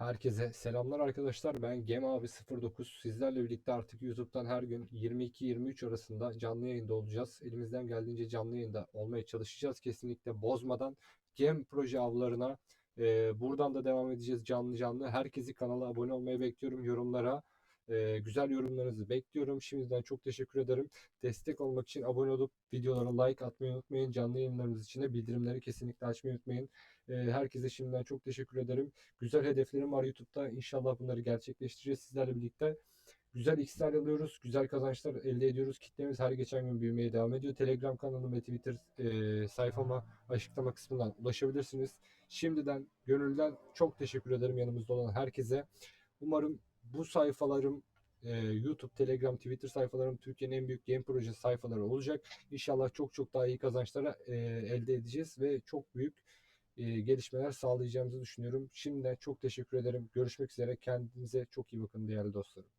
Herkese selamlar arkadaşlar. Ben Gem abi 09. Sizlerle birlikte artık YouTube'dan her gün 22-23 arasında canlı yayında olacağız. Elimizden geldiğince canlı yayında olmaya çalışacağız. Kesinlikle bozmadan Gem proje avlarına e, buradan da devam edeceğiz canlı canlı. Herkesi kanala abone olmayı bekliyorum. Yorumlara e, güzel yorumlarınızı bekliyorum. Şimdiden çok teşekkür ederim. Destek olmak için abone olup videolara like atmayı unutmayın. Canlı yayınlarımız için de bildirimleri kesinlikle açmayı unutmayın. E, herkese şimdiden çok teşekkür ederim. Güzel hedeflerim var YouTube'da. İnşallah bunları gerçekleştireceğiz sizlerle birlikte. Güzel x'ler alıyoruz, güzel kazançlar elde ediyoruz. Kitlemiz her geçen gün büyümeye devam ediyor. Telegram kanalım ve Twitter e, sayfama açıklama kısmından ulaşabilirsiniz. Şimdiden gönülden çok teşekkür ederim yanımızda olan herkese. Umarım bu sayfalarım e, YouTube, Telegram, Twitter sayfalarım Türkiye'nin en büyük game projesi sayfaları olacak. İnşallah çok çok daha iyi kazançlara e, elde edeceğiz ve çok büyük e, gelişmeler sağlayacağımızı düşünüyorum. Şimdiden çok teşekkür ederim. Görüşmek üzere. Kendinize çok iyi bakın değerli dostlarım.